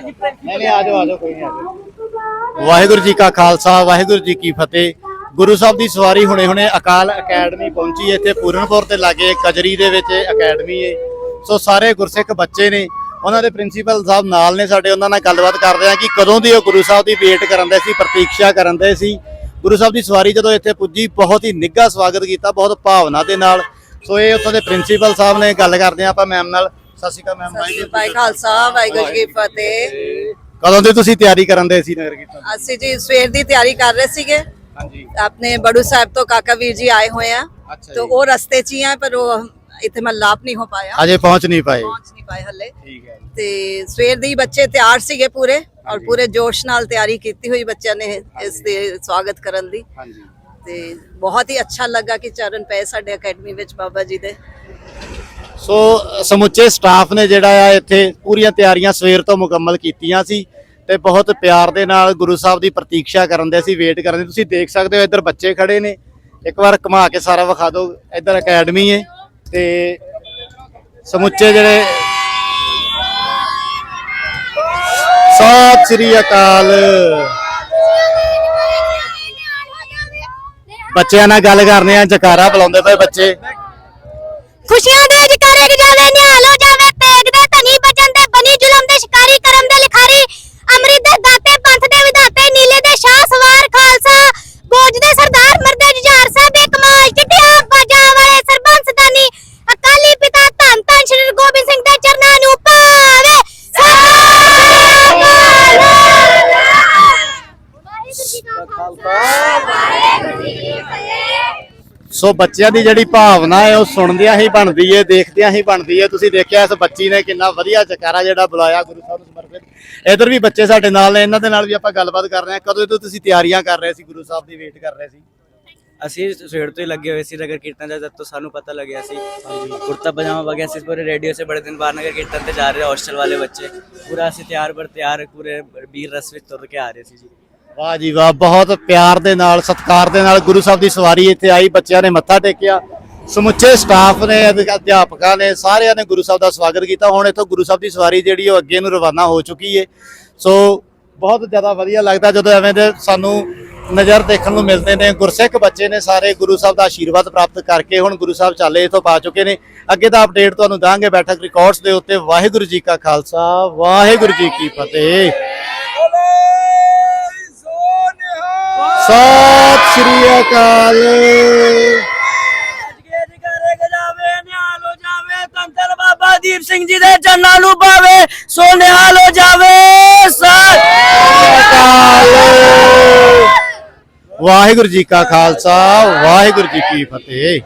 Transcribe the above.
ਨਹੀਂ ਨਹੀਂ ਕੋਈ ਨਹੀਂ ਵਾਹਿਗੁਰੂ ਜੀ ਕਾ ਖਾਲਸਾ ਵਾਹਿਗੁਰੂ ਜੀ ਕੀ ਫਤਿਹ। ਗੁਰੂ ਸਾਹਿਬ ਦੀ ਸਵਾਰੀ ਹੁਣੇ ਹੁਣੇ ਅਕਾਲ ਅਕੈਡਮੀ ਪਹੁੰਚੀ ਇੱਥੇ ਪੂਰਨਪੁਰ ਤੇ ਲਾਗੇ ਕਜਰੀ ਦੇ ਵਿੱਚ ਅਕੈਡਮੀ ਹੈ। ਸੋ ਸਾਰੇ ਗੁਰਸਿੱਖ ਬੱਚੇ ਨੇ ਉਹਨਾਂ ਦੇ ਪ੍ਰਿੰਸੀਪਲ ਸਾਹਿਬ ਨਾਲ ਨੇ ਸਾਡੇ ਉਹਨਾਂ ਨਾਲ ਗੱਲਬਾਤ ਕਰਦੇ ਆ ਕਿ ਕਦੋਂ ਦੀ ਉਹ ਗੁਰੂ ਸਾਹਿਬ ਦੀ ਵੇਟ ਕਰਨ ਦੇ ਸੀ ਪ੍ਰਤੀਕਸ਼ਾ ਕਰਨ ਦੇ ਸੀ। ਗੁਰੂ ਸਾਹਿਬ ਦੀ ਸਵਾਰੀ ਜਦੋਂ ਇੱਥੇ ਪੁੱਜੀ ਬਹੁਤ ਹੀ ਨਿੱਘਾ ਸਵਾਗਤ ਕੀਤਾ ਬਹੁਤ ਭਾਵਨਾ ਦੇ ਨਾਲ। ਸੋ ਇਹ ਉੱਥੋਂ ਦੇ ਪ੍ਰਿੰਸੀਪਲ ਸਾਹਿਬ ਨੇ ਗੱਲ ਕਰਦੇ ਆ ਆਪਾਂ ਮੈਮ ਨਾਲ। ਸਤਿ ਸ਼੍ਰੀ ਅਕਾਲ ਮੈਮ ਵਾਹਿਗੁਰੂ ਭਾਈ ਖਾਲਸਾ ਵਾਹਿਗੁਰੂ ਜੀ ਫਤਿਹ। ਕਦੋਂ ਦੀ ਤੁਸੀਂ ਤਿਆਰੀ ਕਰਨ ਦੇ ਸੀ ਨਗਰ ਕੀਰਤਨ? ਅਸੀਂ ਜੀ ਸਵੇਰ ਦੀ ਤਿਆਰੀ ਕਰ ਰਹੇ ਸੀਗੇ। ਹਾਂਜੀ। ਆਪਣੇ ਬੜੂ ਸਾਹਿਬ ਤੋਂ ਕਾਕਾ ਵੀਰ ਜੀ ਆਏ ਹੋਏ ਆ। ਤੋ ਉਹ ਰਸਤੇ 'ਚ ਹੀ ਆ ਪਰ ਉਹ ਇੱਥੇ ਮੈਂ ਲਾਪ ਨਹੀਂ ਹੋ ਪਾਇਆ। ਅਜੇ ਪਹੁੰਚ ਨਹੀਂ ਪਾਏ। ਪਹੁੰਚ ਨਹੀਂ ਪਾਏ ਹੱਲੇ। ਠੀਕ ਹੈ ਤੇ ਸਵੇਰ ਦੇ ਹੀ ਬੱਚੇ ਤਿਆਰ ਸੀਗੇ ਪੂਰੇ ਔਰ ਪੂਰੇ ਜੋਸ਼ ਨਾਲ ਤਿਆਰੀ ਕੀਤੀ ਹੋਈ ਬੱਚਿਆਂ ਨੇ ਇਸ ਦੇ ਸਵਾਗਤ ਕਰਨ ਦੀ। ਹਾਂਜੀ। ਤੇ ਬਹੁਤ ਹੀ ਅੱਛਾ ਲੱਗਾ ਕਿ ਚਰਨ ਪਏ ਸਾਡੇ ਅਕੈਡਮੀ ਵਿੱਚ ਬਾਬਾ ਜੀ ਦੇ। ਸੋ, ਸਮੁੱਚੇ ਸਟਾਫ ਨੇ ਜਿਹੜਾ ਆ ਇੱਥੇ ਪੂਰੀਆਂ ਤਿਆਰੀਆਂ ਸਵੇਰ ਤੋਂ ਮੁਕੰਮਲ ਕੀਤੀਆਂ ਸੀ ਤੇ ਬਹੁਤ ਪਿਆਰ ਦੇ ਨਾਲ ਗੁਰੂ ਸਾਹਿਬ ਦੀ ਪ੍ਰਤੀਕਸ਼ਾ ਕਰਨ ਦੇ ਸੀ ਵੇਟ ਕਰਨ ਦੀ ਤੁਸੀਂ ਦੇਖ ਸਕਦੇ ਹੋ ਇੱਧਰ ਬੱਚੇ ਖੜੇ ਨੇ। ਇੱਕ ਵਾਰ ਘੁਮਾ ਕੇ ਸਾਰਾ ਵਿਖਾ ਦਿਓ। ਇੱਧਰ ਅਕੈਡਮੀ ਹੈ ਤੇ ਸਮੁੱਚੇ ਜਿਹੜੇ ਸਤਿ ਸ੍ਰੀ ਅਕਾਲ। ਬੱਚਿਆਂ ਨਾਲ ਗੱਲ ਕਰਨੇ ਆ, ਜਕਾਰਾ ਬੁਲਾਉਂਦੇ ਪਏ ਬੱਚੇ। ਖੁਸ਼ੀਆਂ ਦੇ ਜਕਾਰੇ ਗਜਾਵੇ ਨਿਹਾਲ ਹੋ ਜਾਵੇ ਤੇਗ ਦੇ ਧਨੀ ਬਚਨ ਦੇ ਬਨੀ ਜ਼ੁਲਮ ਦੇ ਸ਼ਿਕਾਰੀ ਕਰਮ ਦੇ ਲਿਖਾਰੀ। ਅੰਮ੍ਰਿਤ ਦੇ ਦਾਤੇ ਪੰਥ ਦੇ ਵਿਧਾਤੇ ਨੀਲੇ ਦੇ ਸ਼ਾਹ ਸਵਾਰ ਖਾਲਸਾ। ਗੋਜ ਦੇ ਸਰਦਾਰ ਮਰਦੇ ਜੁਝਾਰ ਸਾਹਿਬ ਕਮਾਲ ਚਿੱਟਿਆ ਬਾਜਾ ਵਾਲੇ ਸਰਬੰਸ ਦਾਨੀ ਅਕਾਲੀ ਪਿਤਾ ਧੰਨ ਧੰਨ ਸ਼੍ਰੀ ਗੁਰੂ ਗੋਬਿੰਦ ਸਿੰਘ ਦੇ ਚਰਨਾਂ ਨੂੰ ਪਾਵੇ ਸਤਿ ਸੋ ਬੱਚਿਆਂ ਦੀ ਜਿਹੜੀ ਭਾਵਨਾ ਹੈ, ਉਹ ਸੁਣਦਿਆਂ ਹੀ ਬਣਦੀ ਹੈ, ਦੇਖਦਿਆਂ ਹੀ ਬਣਦੀ ਹੈ। ਤੁਸੀਂ ਦੇਖਿਆ ਇਸ ਬੱਚੀ ਨੇ ਕਿੰਨਾ ਵਧੀਆ ਜਕਾਰਾ ਜਿਹੜਾ ਬੁਲਾਇਆ ਗੁਰੂ ਸਾਹਿਬ ਨੂੰ ਸਮਰਪਿਤ। ਇਧਰ ਵੀ ਬੱਚੇ ਸਾਡੇ ਨਾਲ ਨੇ, ਇਹਨਾਂ ਦੇ ਨਾਲ ਵੀ ਆਪਾਂ ਗੱਲਬਾਤ ਕਰ ਰਹੇ ਹਾਂ। ਕਦੋਂ ਤੋਂ ਤੁਸੀਂ ਤਿਆਰੀਆਂ ਕਰ ਰਹੇ ਸੀ, ਗੁਰੂ ਸਾਹਿਬ ਦੀ ਵੇਟ ਕਰ ਰਹੇ ਸੀ? ਅਸੀਂ ਸਵੇਰ ਤੋਂ ਹੀ ਲੱਗੇ ਹੋਏ ਸੀ, ਨਗਰ ਕੀਰਤਨ ਦਾ, ਜਦ ਤੋਂ ਸਾਨੂੰ ਪਤਾ ਲੱਗਿਆ ਸੀ। ਕੁੜਤਾ ਪਜਾਮਾ ਵਗੈਰਾ ਸੀ ਪੂਰੇ ਰੇਡੀਓ ਸੇ ਬੜੇ ਦਿਨ ਬਾਅਦ ਨਗਰ ਕੀਰਤਨ ਤੇ ਜਾ ਰਹੇ ਹੋਸਟਲ ਵਾਲੇ ਬੱਚੇ। ਪੂਰਾ ਅਸੀਂ ਤਿਆਰ ਬਰ ਤਿਆਰ, ਪੂਰੇ ਵੀਰ ਰਸ ਵਿੱਚ ਤੁਰ ਕੇ ਆ ਰਹੇ ਸੀ ਜੀ। ਵਾਹ ਜੀ ਵਾਹ, ਬਹੁਤ ਪਿਆਰ ਦੇ ਨਾਲ, ਸਤਿਕਾਰ ਦੇ ਨਾਲ ਗੁਰੂ ਸਾਹਿਬ ਦੀ ਸਵਾਰੀ ਇੱਥੇ ਆਈ, ਬੱਚਿਆਂ ਨੇ ਮੱਥਾ ਟੇਕਿਆ। ਸਮੁੱਚੇ ਸਟਾਫ ਨੇ ਅਧਿ- ਅਧਿਆਪਕਾਂ ਨੇ, ਸਾਰਿਆਂ ਨੇ ਗੁਰੂ ਸਾਹਿਬ ਦਾ ਸਵਾਗਤ ਕੀਤਾ। ਹੁਣ ਇੱਥੋਂ ਗੁਰੂ ਸਾਹਿਬ ਦੀ ਸਵਾਰੀ ਜਿਹੜੀ ਉਹ ਅੱਗੇ ਨੂੰ ਰਵਾਨਾ ਹੋ ਚੁੱਕੀ ਹੈ ਸੋ ਬਹੁਤ ਜ਼ਿਆਦਾ ਵਧੀਆ ਲੱਗਦਾ ਜਦੋਂ ਐਵੇਂ ਦੇ ਸਾਨੂੰ ਨਜ਼ਰ ਦੇਖਣ ਨੂੰ ਮਿਲਦੇ ਨੇ। ਗੁਰਸਿੱਖ ਬੱਚੇ ਨੇ ਸਾਰੇ ਗੁਰੂ ਸਾਹਿਬ ਦਾ ਆਸ਼ੀਰਵਾਦ ਪ੍ਰਾਪਤ ਕਰਕੇ ਹੁਣ ਗੁਰੂ ਸਾਹਿਬ ਚਾਲੇ ਇਥੋਂ ਪਾ ਚੁੱਕੇ ਨੇ। ਅੱਗੇ ਦਾ ਅਪਡੇਟ ਤੁਹਾਨੂੰ ਦਾਂਗੇ ਬੈਠਕ ਰਿਕਾਰਡਸ ਦੇ ਉੱਤੇ। ਵਾਹਿਗੁਰੂ ਜੀ ਕਾ ਖਾਲਸਾ, ਵਾਹਿਗੁਰੂ ਜੀ ਕੀ ਫਤਿਹ। ਸਤਿ ਸ੍ਰੀ ਅਕਾਲ। ਬਾਬਾ ਦੀਪ ਸਿੰਘ ਜੀ ਦੇ ਚਰਨਾਂ ਨੂੰ ਪਾਵੇ ਸੋ ਨਿਹਾਲ ਹੋ ਜਾਵੇ ਸਤਿ ਅਕਾਲ। ਵਾਹਿਗੁਰੂ ਜੀ ਕਾ ਖਾਲਸਾ ਵਾਹਿਗੁਰੂ ਜੀ ਕੀ ਫਤਿਹ।